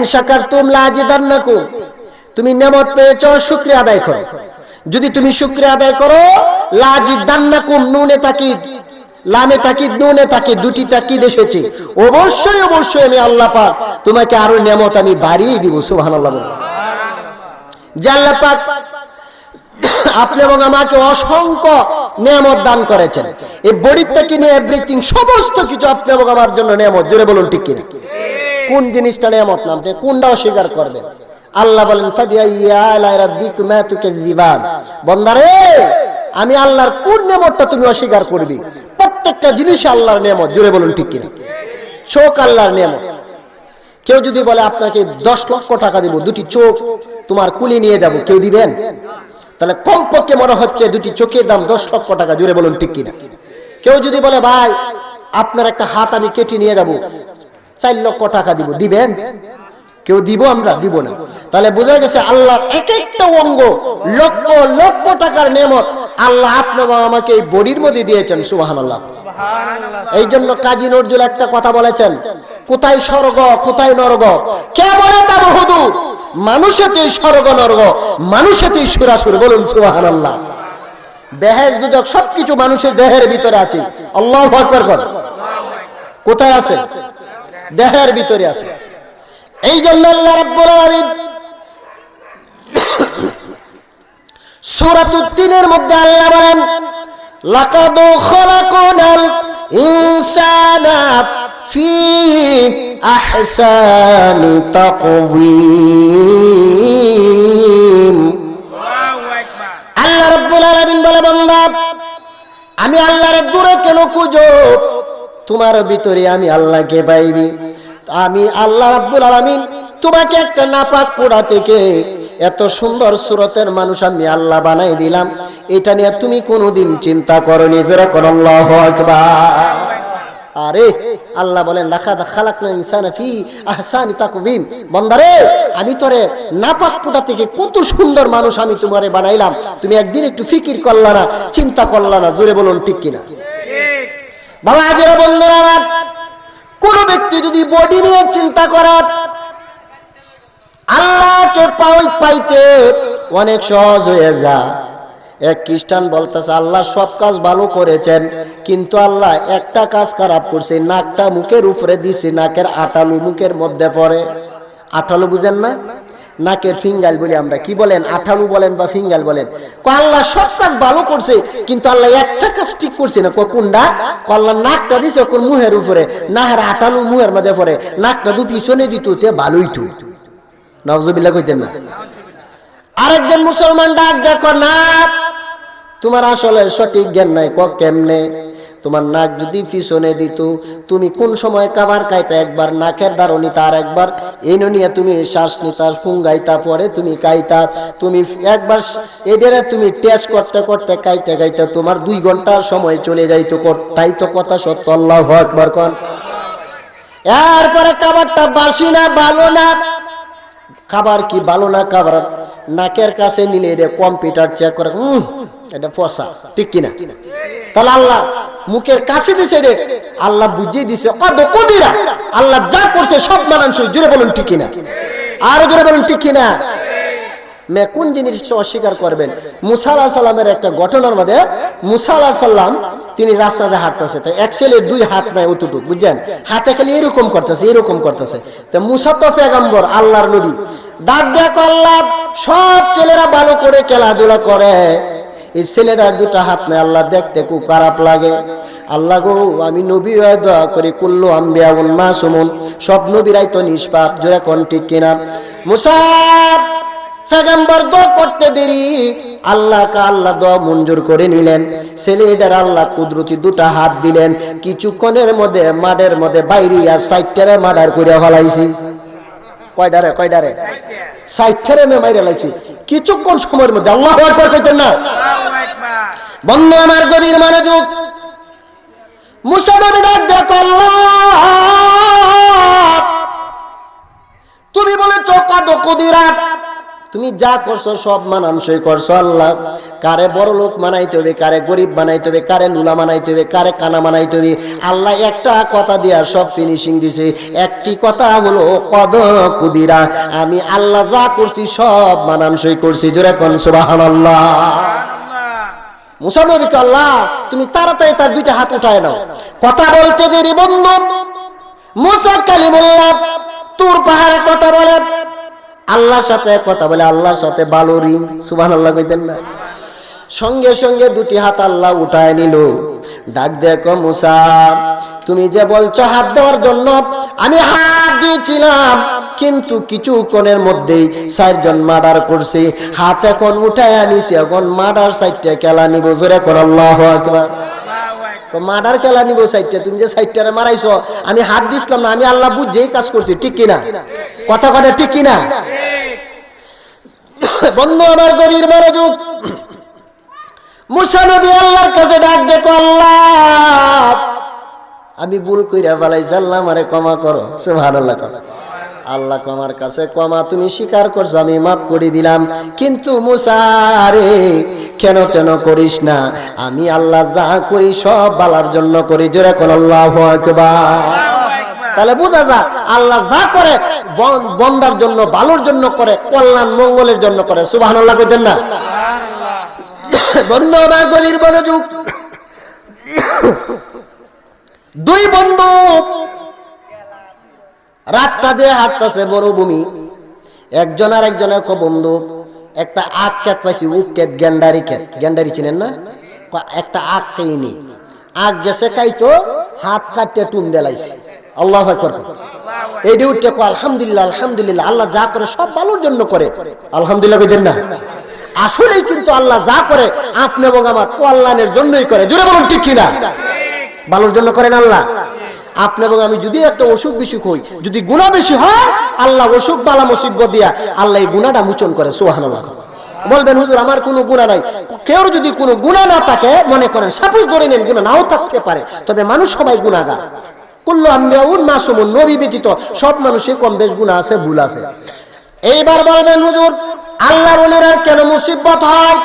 Line শাকার তুম লাজিদান্নাকুম তুমি নেমত পেয়েছ, শুক্রিয়া আদায় করো। যদি তুমি শুক্রিয়া আদায় করো লাজিদান্নাকুম নুনে তাকিদ। লামে তাকিদ, নুনে তাকিদ, দুটি তাকিদ এসেছে। অবশ্যই অবশ্যই আমি আল্লাহ পাক তোমাকে আরও নেমত আমি বাড়িয়ে দিব, সুবহানাল্লাহ যে আল্লাহ পাক আপনি এবং আমাকে অসংখ্য নিয়ামত দান করেছেন। এই বড়ির থেকে নিয়ে এভরিথিং সমস্ত কিছু আপনি এবং আমার জন্য নিয়ামত, জোরে বলুন ঠিক কিনা? কোন জিনিসটা নিয়ামত না, আপনি কোনটা অস্বীকার করবেন। আল্লাহ বলেন বন্দারে, আমি আল্লাহর কোন নিয়ামতটা তুমি অস্বীকার করবি? প্রত্যেকটা জিনিস আল্লাহর নিয়ামত জোরে বলুন ঠিক কিনা? চোখ আল্লাহর নিয়ামত কেউ যদি বলে, আপনাকে দশ লক্ষ টাকা দিব, দুটি চোখ, তোমার কুলি নিয়ে যাব। কেউ দিবেন? তাহলে কমপক্ষে মনে হচ্ছে দুটি চোখের দাম দশ লক্ষ টাকা জুড়ে বলুন ঠিক কিনা? কেউ যদি বলে, ভাই, আপনার একটা হাত আমি কেটে নিয়ে যাব। চার লক্ষ টাকা দিব। দিবেন? কেউ দিব আমরা? দিব না। তাহলে বোঝা গেছে আল্লাহর এক একটা অঙ্গ লক্ষ লক্ষ টাকার নেমত আল্লাহ আপনার আমাকে এই বডির মধ্যে দিয়েছেন সুবাহান আল্লাহ এই জন্য কাজী নজরুল একটা কথা বলেছেন কোথায় স্বর্গ কোথায় নরগ? কে বলে তা বহুদূর? মানুষেতেই স্বর্গ নরগ মানুষেতেই সুরাসুর বলুন সুবাহান আল্লাহ বেহেজ দুদক সবকিছু মানুষের দেহের ভিতরে আছে। আল্লাহ আকবার কর। কোথায় আছে? দেহের ভিতরে আছে। এই জন্য আল্লাহ রাব্বুল আলামিন সূরাতুত তিনের মধ্যে আল্লাহ বলেন, লাকাদ খলাকনাল ইনসানা ফি আহসানি তাকওয়িম। আল্লাহ রাব্বুল আলামিন বলে, বান্দা, আমি আল্লাহর দূরে কেন খুঁজো? তোমার ভিতরে আমি আল্লাহকে পাইবি। আমি আল্লাহ রাব্বুল আলামিন তোমাকে একটা নাপাক পোড়া থেকে এত সুন্দর সুরতের মানুষ আমি আল্লাহ বানাই দিলাম। এটা নিয়ে তুমি কোনোদিন চিন্তা আল্লাহ আকবার। আরে, আল্লাহ বলেন লাখা খালাকনা ইনসানা ফি আহসানি তাকওয়িম। বান্দারে, আমি তোরে নাপাক পোটা থেকে কত সুন্দর মানুষ আমি তোমারে বানাইলাম। তুমি একদিন একটু ফিকির করলা না, চিন্তা করলা না, জোরে বলুন ঠিক কিনা? বাবা বন্ধুরা, কোন ব্যক্তি যদি বডি নিয়ে চিন্তা করে, আল্লাহকে পাই পাইতে অনেক সহজ হয়ে যা এক খ্রিস্টান বলতেছে, আল্লাহ সব কাজ ভালো করেছেন, কিন্তু আল্লাহ একটা কাজ খারাপ করছে, নাকটা মুখের উপরে দিছে, নাকের আটালু মুখের মধ্যে পড়ে। আটালু বুঝেন না? নাকের ফিঙ্গাল বলি আমরা। কি বলেন? আঠালু বলেন বা ফিঙ্গাল বলেন। আল্লাহ সব কাজ ভালো করছে, কিন্তু আল্লাহ একটা কাজ ঠিক করছে না। কোনটা? আল্লাহ নাকটা দিছে ওর মুহের উপরে। নাহের আটালু মুহের মধ্যে পড়ে। নাকটা দু পিছনে দিত, তে ভালোই তো। নজবিল্লা কইতেন না। আরেকজন মুসলমান ডাক দেখো না তোমার আসলে সঠিক জ্ঞান নাই। ক কেমনে? তোমার নাক যদি পিছনে দিত, তুমি কোন সময় কাবার খাইতা একবার নাকের দ্বারনি তার একবার, এই নিয়ে তুমি শ্বাস নিতা, ফুঙ্গাইতা, পরে তুমি কাইতা, তুমি একবার এদের তুমি টেস্ট করতে করতে কাইতে কাইতে তোমার দুই ঘণ্টার সময় চলে যাইতো তাই তো কথা সত্য, আল্লাহ একবার কন। এরপরে খাবারটা বাসি না, ভালো না? খাবার কি ভালো না খাবার নাকের কাছে নিলে এটা কম্পিউটার চেক করে এটা ফসা ঠিক কিনা? তাহলে আল্লাহ মুখের কাছে দিছে রে, আল্লাহ বুঝিয়ে দিছে, কত কদিরা, আল্লাহ যা করছে সব মানানসই জুড়ে বলুন ঠিক কিনা? আর জুড়ে বলুন ঠিক কিনা? মে কোন জিনিসটা অস্বীকার করবেন? মুসা আলাহ সাল্লামের একটা ঘটনার মধ্যে মুসা আলাহ সাল্লাম তিনি রাস্তাতে হাঁটতেছে। তো এক ছেলের দুই হাত নাই অতটুক, বুঝছেন? হাতে খালি এরকম করতেছে এরকম করতেছে। তো মুসা তো পেগাম্বর, আল্লাহর নবী। ডাক দেখ আল্লাহ, সব ছেলেরা ভালো করে খেলাধুলা করে। এই ছেলেটার দুটা হাত নেই, আল্লাহ দেখতে খুব খারাপ লাগে। আল্লাহ গো, আমি নবী দোয়া করি, কুল্লু আম্বিয়া উন্মা সুমন সব নবীরাই তো নিষ্পাপ, জোরে কোন ঠিক কিনা? মুসাফ পেগম্বর দোয়া করতে দেরি আল্লাহ কা আল্লাহ দোয়া মঞ্জুর করে নিলেন। ছেলেটার আল্লাহ কুদরতি দুটা হাত দিলেন, কিছুক্ষণের মধ্যে, মাঠের মধ্যে বাইরিয়া সাইটারে মার্ডার করে হলাইছি কয়ডারে কয়ডারে? সাইটারে মে মাইরে লাইছি। কিছুক্ষণ সময়ের মধ্যে আল্লাহ কইতেন না। বন্ধু আমার গভীর মনোযোগ। মুসা নবী ডাক দেখো আল্লাহ! তুমি বলেছ তুমি যা করছ, সব মানানসই করছ, আল্লাহ। কারে বড় লোক মানাইতে হবে, কারে গরিব বানাইতে হবে, কারে লুলা মানাইতে হবে, কারে কানা মানাইতে হবে, আল্লাহ একটা কথা দিয়া সব ফিনিশিং দিছে। একটি কথা হলো, কদ কুদিরা, আমি আল্লাহ যা করছি, সব মানানসই করছি। জোরে কোন সুবহানাল্লাহ। মুসা নবীকে আল্লাহ, তুমি তাড়াতাড়ি তার দুইটা হাত উঠায় নাও। কথা বলতে দেরি, বন্ধু। মুসা কালিমুল্লাহ, তুর পাহাড়ে কথা বলে আল্লাহর সাথে কথা বলে, আল্লাহর সাথে বালু রিং। সুবাহ আল্লাহ কইতেন না। সঙ্গে সঙ্গে দুটি হাত আল্লাহ উঠায় নিল। ডাক দেখো মুসা, তুমি যে বলছো হাত দেওয়ার জন্য, আমি হাত দিয়েছিলাম, কিন্তু কিছু কোণের মধ্যেই চারজন মার্ডার করছে। হাত এখন উঠায় আনিছি, এখন মার্ডার সাইডটা খেলা নিব, জোরে কর, আল্লাহ আকবার। তো মার্ডার খেলা নিব সাইডটা, তুমি যে সাইডটারে মারাইছো, আমি হাত দিছিলাম না, আমি আল্লাহ বুঝেই কাজ করছি, ঠিক কিনা? কথা কথা ঠিক কিনা? বন্ধু, আমার গভীর মনোযোগ। মুসা নবী আল্লাহর কাছে ডাক দেখো আল্লাহ। আমি ভুল কইরা ফেলাইছি, আল্লাহ আমারে ক্ষমা করো। সুবহানাল্লাহ করো। আল্লাহ কমার কাছে ক্ষমা তুমি স্বীকার করছ, আমি মাফ করে দিলাম। কিন্তু মুসারে কেন কেন করিস না? আমি আল্লাহ যা করি সব বালার জন্য করি। জোরে কোন আল্লাহ আকবার। তাহলে বোঝা যা আল্লাহ যা করে বন্দার জন্য ভালোর জন্য করে কল্যাণ মঙ্গলের জন্য করে। সুবাহ আল্লাহ কইতেন না? বন্ধু আমার গলির মনোযোগ। দুই বন্ধু। রাস্তা দিয়ে হাঁটতেছে মরুভূমি। একজন আর একজন এক বন্ধু। একটা আখ ক্ষেত পাইছি উক ক্ষেত গেন্ডারি ক্ষেত। গেন্ডারি চিনেন না? একটা আখ খাইনি আখ গেছে খাইতো হাত কাটতে টুম দেলাইছে। আল্লাহ আকবার এইটি উঠতে কো, আলহামদুলিল্লাহ আলহামদুলিল্লাহ, আল্লাহ যা করে সব ভালোর জন্য করে। আলহামদুলিল্লাহ বুঝেন না? আসলেই কিন্তু আল্লাহ যা করে, আপনি এবং আমার কল্যাণের জন্যই করে। জোরে বলুন, ঠিক কিনা? ভালোর জন্য করেন আল্লাহ। আপনি এবং আমি যদি একটা অসুখ বিসুখ হই, যদি গুণা বেশি হয়, আল্লাহ অসুখ বালা মুসিব্বত দিয়া আল্লাহ এই গুণাটা মোচন করে, সুবহানাল্লাহ। বলবেন, হুজুর, আমার কোনো গুণা নাই। কেউ যদি কোনো গুণা না থাকে, মনে করেন, সাপোজ ধরে নেন গুণা নাও থাকতে পারে। তবে মানুষ সবাই গুণাগার কুল্লু সব মানুষের কম বেশ আছে, ভুল আছে। এইবার বলবেন হুজুর, আল্লাহর কেন মুসিবত হয়?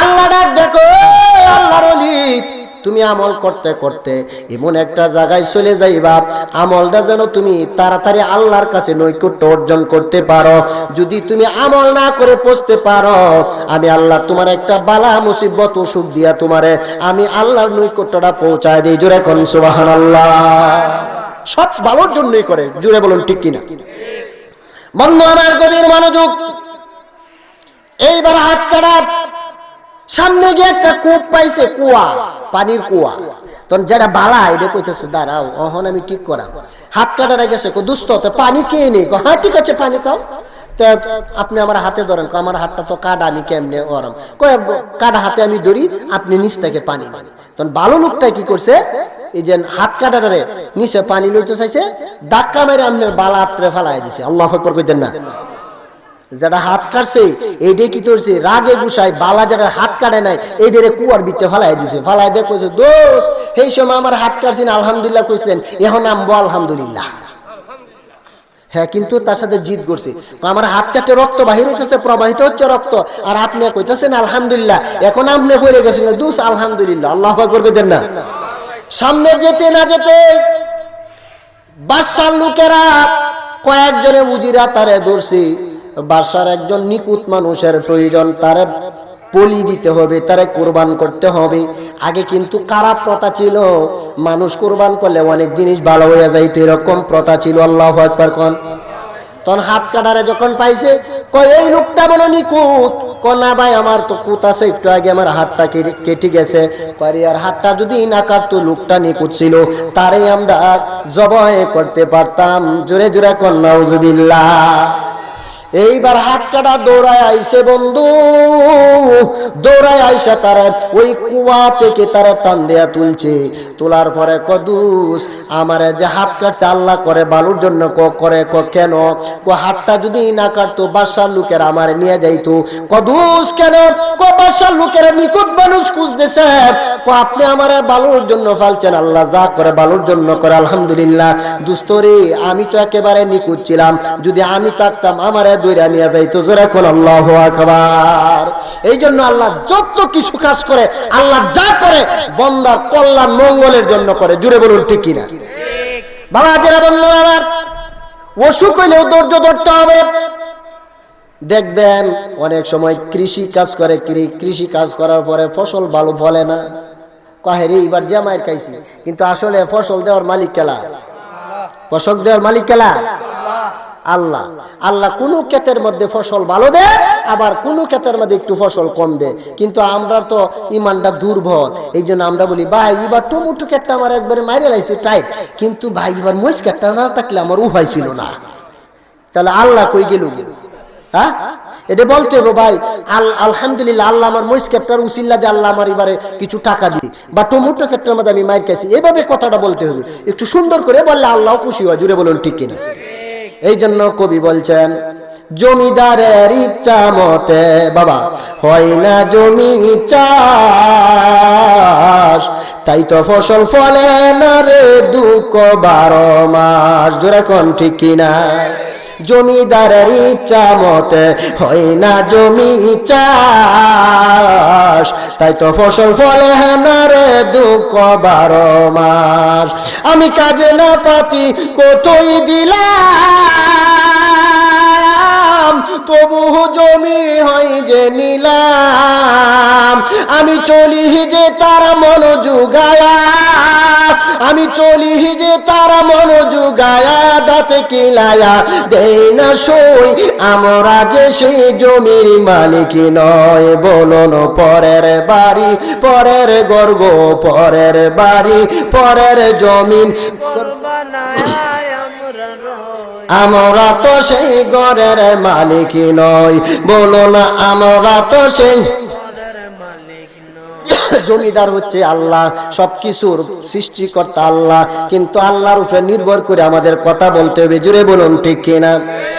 আল্লাহ ডাক দেখো আল্লাহর তুমি আমল করতে করতে এমন একটা জায়গায় চলে যাইবা। আমলটা যেন তুমি তাড়াতাড়ি আল্লাহর কাছে নৈকট্য অর্জন করতে পারো। যদি তুমি আমল না করে পৌঁছতে পারো, আমি আল্লাহ তোমার একটা বালা মুসিবত, অসুখ দিয়া তোমারে, আমি আল্লাহর নৈকট্যটা পৌঁছায় দিই। জোরে কোন সুবাহান আল্লাহ সব ভালোর জন্যই করে জুড়ে বলুন ঠিক কিনা? বন্ধু, আমার গভীর মনোযোগ। এইবার হাত কাটা। সামনে গিয়ে একটা কূপ পাইছে কুয়া, পানির কুয়া। তখন যেটা বালা, এটা কইতেছে, দাঁড়াও, অহন আমি ঠিক করাম। হাত কাটারা গেছে দুস্থ পানি কে নেই হ্যাঁ ঠিক আছে, পানি খাও। আপনি আমার হাতে ধরেন আমার হাতটা তো কাটা আমি কেমনে ওরম? কাটা হাতে আমি ধরি, আপনি নিচ থেকে পানি নেন। তখন ভালো লোকটা কি করছে, এই যে হাত কাটারে নিচে পানি লইতে চাইছে, ধাক্কা মেরে আপনার বালা হাতরে ফালাই দিছে। আল্লাহ না। যারা হাত কাটছে এইটাই কি করছে রাগে গুসাই বালা যারা হাত কাটে নাই এইটারে কুয়ার ভিতরে ফালাই দিছে। ফালাই দিয়ে কইছে, দোষ, সেই সময় আমার হাত কাটছেন, আলহামদুলিল্লাহ কইছিলেন। এখন নামবো আলহামদুলিল্লাহ। হ্যাঁ কিন্তু তার সাথে জিদ করছে। আমার হাত কাটে, রক্ত বাহির হইতেছে, প্রবাহিত হচ্ছে রক্ত। আর আপনি কইতেছেন, আলহামদুলিল্লাহ। এখন আপনি হয়ে গেছেন দুস আলহামদুলিল্লাহ। আল্লাহ করবে দেন না। সামনে যেতে না যেতে বাদশার লোকেরা কয়েকজনে উজিরা তারে ধরছে। বাদশার একজন নিকুত মানুষের প্রয়োজন, তারে বলি দিতে হবে, তারে কোরবান করতে হবে। আগে কিন্তু কারা প্রথা ছিল, মানুষ কোরবান করলে অনেক জিনিস ভালো হয়ে যাইতো এরকম প্রথা ছিল, আল্লাহ একবার কন। তখন হাত কাটারে যখন পাইছে, কয়, এই লোকটা বলে নিকুত কনা ভাই, আমার তো কুত আছে, একটু আগে আমার হাতটা কেটে- গেছে। কয়, আর হাতটা যদি না কাটতো, লোকটা নিকুত ছিল, তারে আমরা জবাই করতে পারতাম। জোরে জোরে কন্যা উজুবিল্লাহ এইবার হাত কাটা দৌড়ায় আইসে বন্ধু। দৌড়ায় আইসা তারা ওই কুয়া থেকে তারা টান দেয়া তুলছে। তোলার পরে কদুস আমার যে হাত কাটছে আল্লাহ করে, বালুর জন্য ক করে, ক কেন? ক হাতটা যদি না কাটতো বাসার লোকের আমার নিয়ে যাইতো। কদুস কেন? ক বাসার লোকের নিকুত মানুষ খুঁজতেছে। ক আপনি আমার বালুর জন্য ফালছেন, আল্লাহ যা করে বালুর জন্য করে, আলহামদুলিল্লাহ। দুস্তরে আমি তো একেবারে নিকুত ছিলাম। যদি আমি থাকতাম, আমার নিয়ে যাই তো জোরে কোন আল্লাহ আকবার। এই জন্য আল্লাহ যত কিছু কাজ করে, আল্লাহ যা করে, বন্দার কল্যাণ মঙ্গলের জন্য করে। জুড়ে বলুন, ঠিক কিনা? বাবা আমার অসুখ হইলেও ধৈর্য ধরতে হবে। দেখবেন, অনেক সময় কৃষি কাজ করে কৃষি কাজ করার পরে ফসল ভালো ফলে না। কাহেরি এবার জামাইয়ের খাইছি। কিন্তু আসলে ফসল দেওয়ার মালিক কেলা ফসল দেওয়ার মালিক কেলা আল্লাহ। আল্লাহ কোন ক্ষেতের মধ্যে ফসল ভালো দেয় আবার কোন ক্ষেতের মধ্যে একটু ফসল কম দেয় কিন্তু আমরা তো ইমানটা দুর্বল। এই জন্য আমরা বলি, ভাই, এবার টমেটো ক্ষেতটা আমার একবারে মাইরে লাগছে টাইট। কিন্তু ভাই, এবার মরিচ ক্ষেতটা না থাকলে আমার উপায় ছিল না। তাহলে আল্লাহ কই গেল? হ্যাঁ? এটা বলতে হবে ভাই, আল আলহামদুলিল্লাহ, আল্লাহ আমার মহিষ ক্যাপ্টার উসিল্লা যে আল্লাহ আমার এবারে কিছু টাকা দিই। বা টমেটো ক্ষেত্রের মধ্যে আমি মায়ের কাছে এভাবে কথাটা বলতে হবে একটু সুন্দর করে বললে আল্লাহ খুশি হয় জুড়ে বলুন ঠিক কিনা? এই জন্য কবি বলছেন জমিদারের ইচ্ছা মতে বাবা হয় না জমি চাষ? তাই তো ফসল ফলে না রে দুঃখ বারো মাস। জোরে কোন ঠিক কিনা? জমিদারের ইচ্ছা মতে হয় না জমি চাষ। তাই তো ফসল ফলে না রে দুঃখ বারো মাস। আমি কাজে না পাতি কতই দিলাম তবু জমি হয় যে নিলাম। আমি চলি যে তার মন যুগায়া, আমি চলি যে তার মন যুগায়া, দাঁতে কিলায়া দেই না সই। আমরা যে সেই জমির মালিক নয় বলুন পরের বাড়ি, পরের গর্গ, পরের বাড়ি, পরের জমিন। আমরা তো সেই ঘরের মালিক নয় বলো না আমরা তো সেই জমিদার হচ্ছে আল্লাহ সব কিছুর সৃষ্টিকর্তা আল্লাহ। কিন্তু আল্লাহর উপরে নির্ভর করে আমাদের কথা বলতে হবে। জুড়ে বলুন, ঠিক কিনা?